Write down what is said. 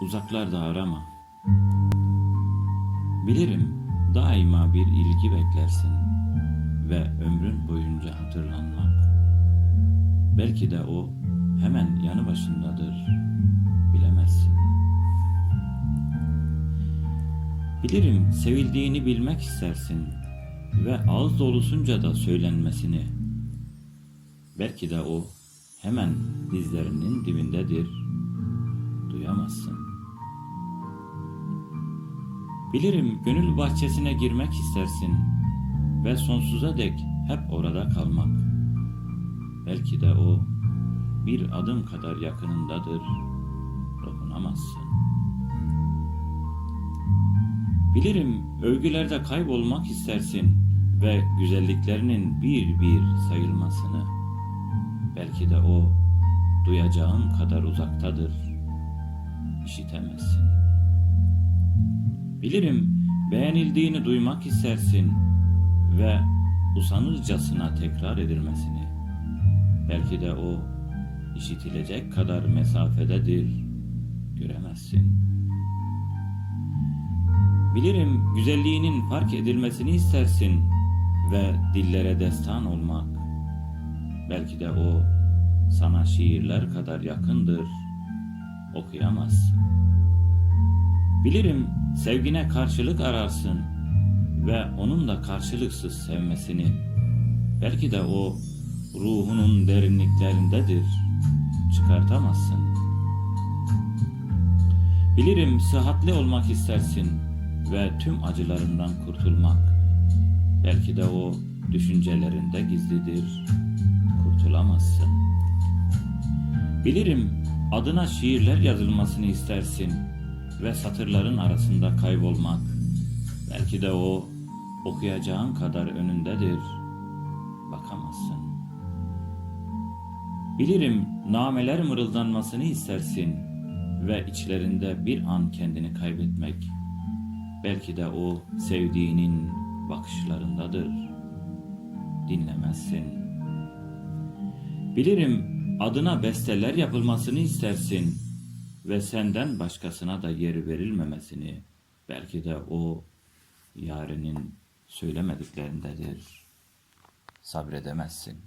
uzaklarda arama. Bilirim daima bir ilgi beklersin ve ömrün boyunca hatırlanmak. Belki de o hemen yanı başındadır, bilemezsin. Bilirim sevildiğini bilmek istersin ve ağız dolusunca da söylenmesini. Belki de o hemen dizlerinin dibindedir, duyamazsın. Bilirim gönül bahçesine girmek istersin ve sonsuza dek hep orada kalmak. Belki de o bir adım kadar yakınındadır, dokunamazsın. Bilirim övgülerde kaybolmak istersin ve güzelliklerinin bir bir sayılmasını. Belki de o duyacağın kadar uzaktadır, işitemezsin. Bilirim beğenildiğini duymak istersin ve usanırcasına tekrar edilmesini. Belki de o işitilecek kadar mesafededir, göremezsin. Bilirim güzelliğinin fark edilmesini istersin ve dillere destan olmak. Belki de o sana şiirler kadar yakındır, okuyamazsın. Bilirim sevgine karşılık ararsın ve onun da karşılıksız sevmesini. Belki de o ruhunun derinliklerindedir, çıkartamazsın. Bilirim sıhhatli olmak istersin ve tüm acılarından kurtulmak. Belki de o düşüncelerinde gizlidir, kurtulamazsın. Bilirim adına şiirler yazılmasını istersin ve satırların arasında kaybolmak. Belki de o okuyacağın kadar önündedir, bakamazsın. Bilirim nameler mırıldanmasını istersin ve içlerinde bir an kendini kaybetmek. Belki de o sevdiğinin bakışlarındadır. Dinlemezsin. Bilirim adına besteler yapılmasını istersin ve senden başkasına da yer verilmemesini. Belki de o yarinin söylemediklerindedir. Sabredemezsin.